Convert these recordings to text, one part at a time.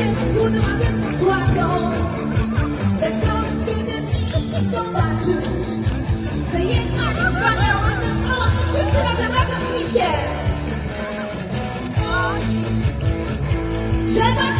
życiem udławiam sławą. Bez troski dni zobaczysz, że jednak wspaniała ten on, wszyscy razem razem Trzeba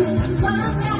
Just one